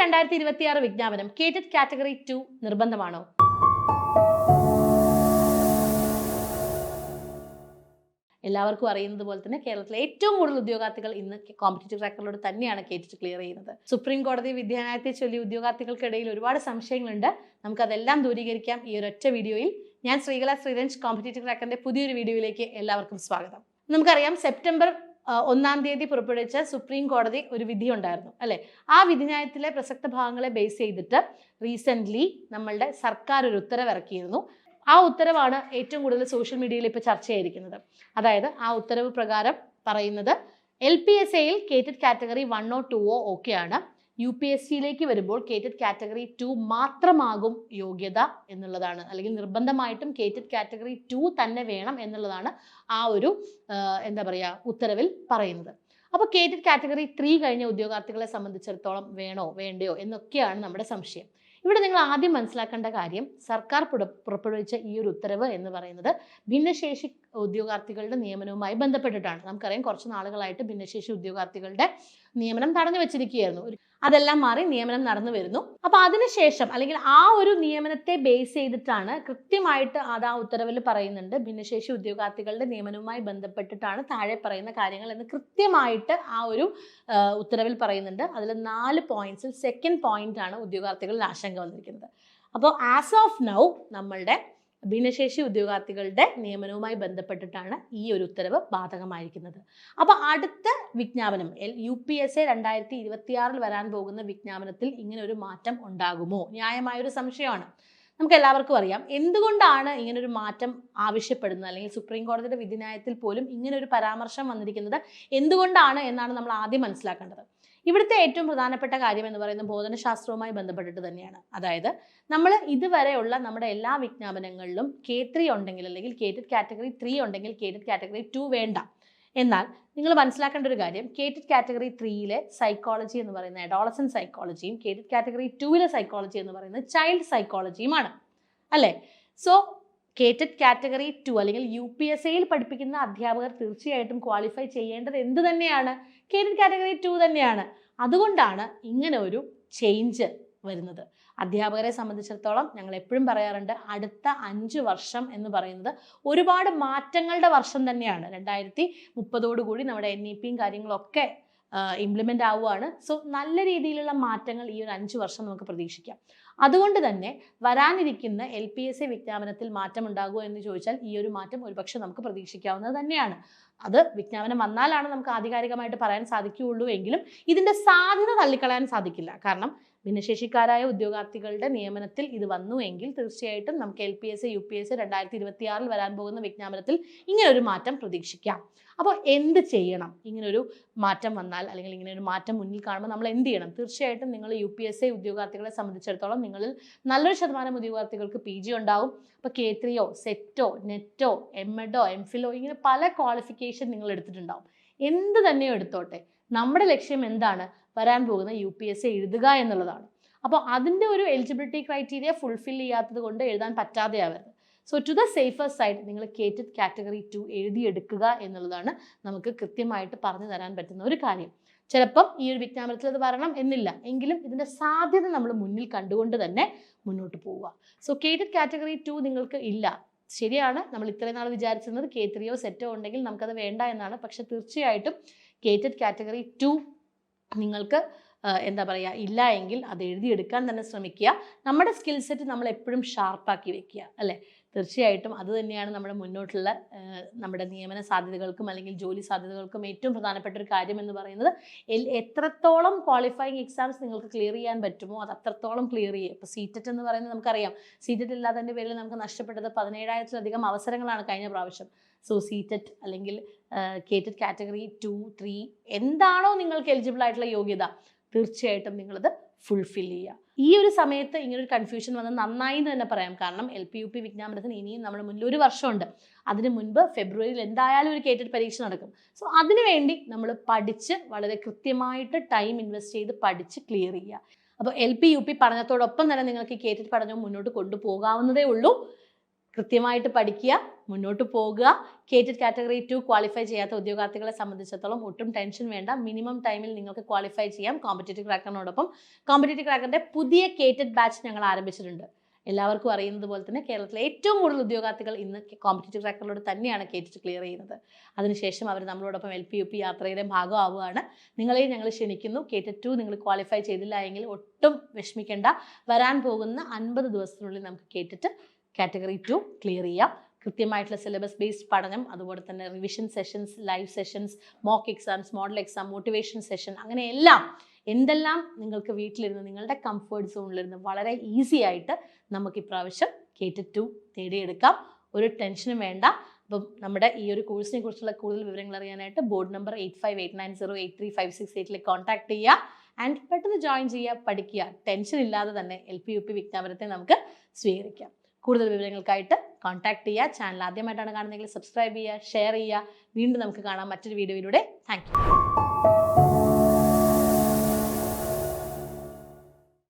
രണ്ടായിരത്തി ഇരുപത്തി ആറ് വിജ്ഞാപനം കേറ്റഡ് കാറ്റഗറി ടു നിർബന്ധമാണോ? എല്ലാവർക്കും അറിയുന്നത് പോലെ തന്നെ കേരളത്തിലെ ഏറ്റവും കൂടുതൽ ഉദ്യോഗാർത്ഥികൾ ഇന്ന് കോമ്പറ്റേറ്റീവ് ട്രാക്കറിലൂടെ തന്നെയാണ് കേറ്റിട്ട് ക്ലിയർ ചെയ്യുന്നത്. സുപ്രീം കോടതി വിദ്യാനയത്തെ ചൊല്ലി ഉദ്യോഗാർത്ഥികൾക്കിടയിൽ ഒരുപാട് സംശയങ്ങളുണ്ട്. നമുക്കതെല്ലാം ദൂരീകരിക്കാം ഈ ഒരൊറ്റ വീഡിയോയിൽ. ഞാൻ ശ്രീകല ശ്രീരഞ്ജ് കോമ്പറ്റേറ്റീവ് ട്രാക്കറിന്റെ പുതിയൊരു വീഡിയോയിലേക്ക് എല്ലാവർക്കും സ്വാഗതം. നമുക്കറിയാം സെപ്റ്റംബർ ഒന്നാം തീയതി പുറപ്പെടുവിച്ച സുപ്രീം കോടതി ഒരു വിധി ഉണ്ടായിരുന്നു അല്ലെ? ആ വിധിന്യായത്തിലെ പ്രസക്ത ഭാഗങ്ങളെ ബേസ് ചെയ്തിട്ട് റീസെന്റ്ലി നമ്മളുടെ സർക്കാർ ഒരു ഉത്തരവ് ഇറക്കിയിരുന്നു ആ ഉത്തരവാണ് ഏറ്റവും കൂടുതൽ സോഷ്യൽ മീഡിയയിൽ ഇപ്പോൾ ചർച്ചയായിരിക്കുന്നത് അതായത് ആ ഉത്തരവ് പ്രകാരം പറയുന്നത് എൽ പി എസ് എയിൽ കേറ്റഡ് കാറ്റഗറി വണ്ണോ ടുവോ ഓക്കെയാണ് യു പി എസ് സിയിലേക്ക് വരുമ്പോൾ കേറ്റഡ് കാറ്റഗറി ടു മാത്രമാകും യോഗ്യത എന്നുള്ളതാണ്. അല്ലെങ്കിൽ നിർബന്ധമായിട്ടും കേറ്റഡ് കാറ്റഗറി ടു തന്നെ വേണം എന്നുള്ളതാണ് ആ ഒരു എന്താ പറയുക ഉത്തരവിൽ പറയുന്നത്. അപ്പോൾ കേറ്റഡ് കാറ്റഗറി ത്രീ കഴിഞ്ഞ ഉദ്യോഗാർത്ഥികളെ സംബന്ധിച്ചിടത്തോളം വേണോ വേണ്ടയോ എന്നൊക്കെയാണ് നമ്മുടെ സംശയം. ഇവിടെ നിങ്ങൾ ആദ്യം മനസ്സിലാക്കേണ്ട കാര്യം സർക്കാർ പുറ- പുറപ്പെടുവിച്ച ഈ ഒരു ഉത്തരവ് എന്ന് പറയുന്നത് ഭിന്നശേഷി ഉദ്യോഗാർത്ഥികളുടെ നിയമനവുമായി ബന്ധപ്പെട്ടിട്ടാണ്. നമുക്കറിയാം കുറച്ച് നാളുകളായിട്ട് ഭിന്നശേഷി ഉദ്യോഗാർത്ഥികളുടെ നിയമനം തടഞ്ഞു വെച്ചിരിക്കുകയായിരുന്നു. അതെല്ലാം മാറി നിയമനം നടന്നു വരുന്നു. അപ്പൊ അതിനുശേഷം അല്ലെങ്കിൽ ആ ഒരു നിയമനത്തെ ബേസ് ചെയ്തിട്ടാണ് കൃത്യമായിട്ട് അത് ആ ഉത്തരവിൽ പറയുന്നുണ്ട്. ഭിന്നശേഷി ഉദ്യോഗാർത്ഥികളുടെ നിയമനവുമായി ബന്ധപ്പെട്ടിട്ടാണ് താഴെ പറയുന്ന കാര്യങ്ങൾ എന്ന് കൃത്യമായിട്ട് ആ ഒരു ഉത്തരവിൽ പറയുന്നുണ്ട്. അതിൽ നാല് പോയിന്റ്സിൽ സെക്കൻഡ് പോയിന്റ് ആണ് ഉദ്യോഗാർത്ഥികളിൽ ആശങ്ക വന്നിരിക്കുന്നത്. അപ്പോൾ ആസ് ഓഫ് നൗ നമ്മളുടെ ഭിന്നശേഷി ഉദ്യോഗാർത്ഥികളുടെ നിയമനവുമായി ബന്ധപ്പെട്ടിട്ടാണ് ഈ ഒരു ഉത്തരവ് ബാധകമായിരിക്കുന്നത്. അപ്പോൾ അടുത്ത വിജ്ഞാപനം L U P S A രണ്ടായിരത്തി ഇരുപത്തിയാറിൽ വരാൻ പോകുന്ന വിജ്ഞാപനത്തിൽ ഇങ്ങനെ ഒരു മാറ്റം ഉണ്ടാകുമോ? ന്യായമായൊരു സംശയമാണ്. നമുക്ക് എല്ലാവർക്കും അറിയാം. എന്തുകൊണ്ടാണ് ഇങ്ങനെ ഒരു മാറ്റം ആവശ്യപ്പെടുന്നത്? അല്ലെങ്കിൽ സുപ്രീം കോടതിയുടെ വിധിനായത്തിൽ പോലും ഇങ്ങനെ ഒരു പരാമർശം വന്നിരിക്കുന്നത് എന്തുകൊണ്ടാണ് എന്നാണ് നമ്മൾ ആദ്യം മനസ്സിലാക്കേണ്ടത്. ഇവിടുത്തെ ഏറ്റവും പ്രധാനപ്പെട്ട കാര്യം എന്ന് പറയുന്നത് ബോധനശാസ്ത്രവുമായി ബന്ധപ്പെട്ടിട്ട് തന്നെയാണ്. അതായത് നമ്മൾ ഇതുവരെയുള്ള നമ്മുടെ എല്ലാ വിജ്ഞാപനങ്ങളിലും കെ ത്രീ ഉണ്ടെങ്കിൽ അല്ലെങ്കിൽ കേറ്റഡ് കാറ്റഗറി ത്രീ ഉണ്ടെങ്കിൽ കേറ്റഡ് കാറ്റഗറി ടു വേണ്ട. എന്നാൽ നിങ്ങൾ മനസ്സിലാക്കേണ്ട ഒരു കാര്യം കേറ്റഡ് കാറ്റഗറി ത്രീയിലെ സൈക്കോളജി എന്ന് പറയുന്ന അഡോളസൻ സൈക്കോളജിയും കേറ്റഡ് കാറ്റഗറി ടൂവിലെ സൈക്കോളജി എന്ന് പറയുന്നത് ചൈൽഡ് സൈക്കോളജിയുമാണ് അല്ലേ? സോ കേറ്റഡ് കാറ്റഗറി ടു അല്ലെങ്കിൽ യു പി എസ് എയിൽ പഠിപ്പിക്കുന്ന അധ്യാപകർ തീർച്ചയായിട്ടും ക്വാളിഫൈ ചെയ്യേണ്ടത് എന്ത് തന്നെയാണ്? കേറ്റഡ് കാറ്റഗറി ടു തന്നെയാണ്. അതുകൊണ്ടാണ് ഇങ്ങനെ ഒരു ചേഞ്ച് വരുന്നത്. അധ്യാപകരെ സംബന്ധിച്ചിടത്തോളം ഞങ്ങൾ എപ്പോഴും പറയാറുണ്ട് അടുത്ത അഞ്ച് വർഷം എന്ന് പറയുന്നത് ഒരുപാട് മാറ്റങ്ങളുടെ വർഷം തന്നെയാണ്. രണ്ടായിരത്തി മുപ്പതോടുകൂടി നമ്മുടെ എൻ ഇ പിയും കാര്യങ്ങളൊക്കെ ഇംപ്ലിമെന്റ് ആവുകയാണ്. സോ നല്ല രീതിയിലുള്ള മാറ്റങ്ങൾ ഈ ഒരു അഞ്ച് വർഷം നമുക്ക് പ്രതീക്ഷിക്കാം. അതുകൊണ്ട് തന്നെ വരാനിരിക്കുന്ന എൽ പി എസ് എ വിജ്ഞാപനത്തിൽ മാറ്റം ഉണ്ടാകുമോ എന്ന് ചോദിച്ചാൽ ഈ ഒരു മാറ്റം ഒരുപക്ഷെ നമുക്ക് പ്രതീക്ഷിക്കാവുന്നത് തന്നെയാണ്. അത് വിജ്ഞാപനം വന്നാലാണ് നമുക്ക് ആധികാരികമായിട്ട് പറയാൻ സാധിക്കുകയുള്ളൂ എങ്കിലും ഇതിന്റെ സാധ്യത തള്ളിക്കളയാൻ സാധിക്കില്ല. കാരണം ഭിന്നശേഷിക്കാരായ ഉദ്യോഗാർത്ഥികളുടെ നിയമനത്തിൽ ഇത് വന്നു എങ്കിൽ തീർച്ചയായിട്ടും നമുക്ക് L P S U P S രണ്ടായിരത്തി ഇരുപത്തി ആറിൽ വരാൻ പോകുന്ന വിജ്ഞാപനത്തിൽ ഇങ്ങനൊരു മാറ്റം പ്രതീക്ഷിക്കാം. അപ്പോൾ എന്ത് ചെയ്യണം? ഇങ്ങനൊരു മാറ്റം വന്നാൽ അല്ലെങ്കിൽ ഇങ്ങനെ ഒരു മാറ്റം മുന്നിൽ കാണുമ്പോൾ നമ്മൾ എന്ത് ചെയ്യണം? തീർച്ചയായിട്ടും നിങ്ങൾ യു പി എസ് എ ഉദ്യോഗാർത്ഥികളെ സംബന്ധിച്ചിടത്തോളം നിങ്ങളിൽ നല്ലൊരു ശതമാനം ഉദ്യോഗാർത്ഥികൾക്ക് പി ജി ഉണ്ടാവും. അപ്പോൾ കെ ത്രീയോ സെറ്റോ നെറ്റോ എം എഡോ എം ഫിലോ ഇങ്ങനെ പല ക്വാളിഫിക്കേഷൻ നിങ്ങൾ എടുത്തിട്ടുണ്ടാവും. എന്ത് തന്നെയോ എടുത്തോട്ടെ. നമ്മുടെ ലക്ഷ്യം എന്താണ്? വരാൻ പോകുന്ന യു പി എസ് സി എഴുതുക എന്നുള്ളതാണ്. അപ്പോൾ അതിന്റെ ഒരു എലിജിബിലിറ്റി ക്രൈറ്റീരിയ ഫുൾഫിൽ ചെയ്യാത്തത് കൊണ്ട് എഴുതാൻ പറ്റാതെയാവരുത്. So to the safer side നിങ്ങൾ കേറ്റഡ് കാറ്റഗറി ടു എഴുതിയെടുക്കുക എന്നുള്ളതാണ് നമുക്ക് കൃത്യമായിട്ട് പറഞ്ഞു തരാൻ പറ്റുന്ന ഒരു കാര്യം. ചിലപ്പം ഈ ഒരു വിജ്ഞാപനത്തിൽ അത് വരണം എന്നില്ല. എങ്കിലും ഇതിന്റെ സാധ്യത നമ്മൾ മുന്നിൽ കണ്ടുകൊണ്ട് തന്നെ മുന്നോട്ട് പോവുക. സോ കേറ്റഡ് കാറ്റഗറി ടു നിങ്ങൾക്ക് ഇല്ല. ശരിയാണ്. നമ്മൾ ഇത്രയും നാൾ വിചാരിച്ചിരുന്നത് കെ ത്രീയോ സെറ്റോ ഉണ്ടെങ്കിൽ നമുക്കത് വേണ്ട എന്നാണ്. പക്ഷെ തീർച്ചയായിട്ടും കേറ്റഡ് കാറ്റഗറി ടു നിങ്ങൾക്ക് എന്താ പറയുക ഇല്ല എങ്കിൽ അത് എഴുതിയെടുക്കാൻ തന്നെ ശ്രമിക്കുക. നമ്മുടെ സ്കിൽ സെറ്റ് നമ്മൾ എപ്പോഴും ഷാർപ്പാക്കി വെക്കുക അല്ലേ? തീർച്ചയായിട്ടും അത് തന്നെയാണ് നമ്മുടെ മുന്നോട്ടുള്ള നമ്മുടെ നിയമന സാധ്യതകൾക്കും അല്ലെങ്കിൽ ജോലി സാധ്യതകൾക്കും ഏറ്റവും പ്രധാനപ്പെട്ട ഒരു കാര്യം എന്ന് പറയുന്നത് എത്രത്തോളം ക്വാളിഫയിങ് എക്സാംസ് നിങ്ങൾക്ക് ക്ലിയർ ചെയ്യാൻ പറ്റുമോ അത് അത്രത്തോളം ക്ലിയർ ചെയ്യുക ഇപ്പോൾ സീറ്ററ്റ് എന്ന് പറയുന്നത് നമുക്കറിയാം. സീറ്ററ്റ് ഇല്ലാത്തതിന്റെ പേരിൽ നമുക്ക് നഷ്ടപ്പെട്ടത് പതിനേഴായിരത്തിലധികം അവസരങ്ങളാണ് കഴിഞ്ഞ പ്രാവശ്യം. സോ സീറ്ററ്റ് അല്ലെങ്കിൽ കേറ്റഡ് കാറ്റഗറി ടു ത്രീ എന്താണോ നിങ്ങൾക്ക് എലിജിബിൾ ആയിട്ടുള്ള യോഗ്യത തീർച്ചയായിട്ടും നിങ്ങളത് ഫുൾഫിൽ ചെയ്യുക. ഈ ഒരു സമയത്ത് ഇങ്ങനെ ഒരു കൺഫ്യൂഷൻ വന്നത് നന്നായി എന്ന് തന്നെ പറയാം. കാരണം എൽ പി യു പി വിജ്ഞാപനത്തിന് ഇനിയും നമ്മുടെ മുന്നിൽ ഒരു വർഷമുണ്ട്. അതിന് മുൻപ് ഫെബ്രുവരിയിൽ എന്തായാലും ഒരു കേറ്റഡ് പരീക്ഷ നടക്കും. സോ അതിനുവേണ്ടി നമ്മൾ പഠിച്ച് വളരെ കൃത്യമായിട്ട് ടൈം ഇൻവെസ്റ്റ് ചെയ്ത് പഠിച്ച് ക്ലിയർ ചെയ്യുക. അപ്പോൾ എൽ പി യു പി പഠനത്തോടൊപ്പം തന്നെ നിങ്ങൾക്ക് കേറ്റഡ് പഠനം മുന്നോട്ട് കൊണ്ടുപോകാവുന്നതേ ഉള്ളൂ. കൃത്യമായിട്ട് പഠിക്കുക മുന്നോട്ട് പോകുക. കേറ്റഡ് കാറ്റഗറി ടു ക്വാളിഫൈ ചെയ്യാത്ത ഉദ്യോഗാർത്ഥികളെ സംബന്ധിച്ചിടത്തോളം ഒട്ടും ടെൻഷൻ വേണ്ട. മിനിമം ടൈമിൽ നിങ്ങൾക്ക് ക്വാളിഫൈ ചെയ്യാം കോമ്പറ്റേറ്റീവ് ക്രാക്കറിനോടൊപ്പം കോമ്പറ്റേറ്റീവ് ക്രാക്കറിന്റെ പുതിയ കേറ്റഡ് ബാച്ച് ഞങ്ങൾ ആരംഭിച്ചിട്ടുണ്ട്. എല്ലാവർക്കും അറിയുന്നത് പോലെ തന്നെ കേരളത്തിലെ ഏറ്റവും കൂടുതൽ ഉദ്യോഗാർത്ഥികൾ ഇന്ന് കോമ്പറ്റേറ്റീവ് ക്രാക്കറിലൂടെ തന്നെയാണ് കേറ്റിട്ട് ക്ലിയർ ചെയ്യുന്നത്. അതിനുശേഷം അവർ നമ്മളോടൊപ്പം എൽ പി യു പി യാത്രയുടെ ഭാഗമാവുകയാണ്. നിങ്ങളെയും ഞങ്ങൾ ക്ഷണിക്കുന്നു. കേറ്റഡ് ടു നിങ്ങൾ ക്വാളിഫൈ ചെയ്തില്ല എങ്കിൽ ഒട്ടും വിഷമിക്കേണ്ട. വരാൻ പോകുന്ന അൻപത് ദിവസത്തിനുള്ളിൽ നമുക്ക് കേട്ടിട്ട് കാറ്റഗറി ടു ക്ലിയർ ചെയ്യാം. കൃത്യമായിട്ടുള്ള സിലബസ് ബേസ്ഡ് പഠനം അതുപോലെ തന്നെ revision sessions live sessions mock exams model exam motivation session അങ്ങനെ എല്ലാം എന്തെല്ലാം നിങ്ങൾക്ക് വീട്ടിലിരുന്ന് നിങ്ങളുടെ കംഫേർട്ട് സോണിലിരുന്ന് വളരെ ഈസി ആയിട്ട് നമുക്ക് ഇപ്രാവശ്യം കേറ്റ് ടു നേടിയെടുക്കാം ഒരു ടെൻഷനും വേണ്ട. അപ്പം നമ്മുടെ ഈ ഒരു കോഴ്സിനെ കുറിച്ചുള്ള കൂടുതൽ വിവരങ്ങൾ അറിയാനായിട്ട് board number eight five eight nine zero eight three five six എയ്റ്റിലേക്ക് contact ചെയ്യുക. ആൻഡ് പെട്ടെന്ന് ജോയിൻ ചെയ്യുക പഠിക്കുക. ടെൻഷൻ ഇല്ലാതെ തന്നെ എൽ പി യു പി വിജ്ഞാപനത്തെ നമുക്ക് സ്വീകരിക്കാം. കൂടുതൽ വിവരങ്ങൾക്കായിട്ട് കോൺടാക്ട് ചെയ്യുക. ചാനൽ ആദ്യമായിട്ടാണ് കാണുന്നതെങ്കിൽ സബ്സ്ക്രൈബ് ചെയ്യുക ഷെയർ ചെയ്യുക. വീണ്ടും നമുക്ക് കാണാം മറ്റൊരു വീഡിയോയിലൂടെ. താങ്ക്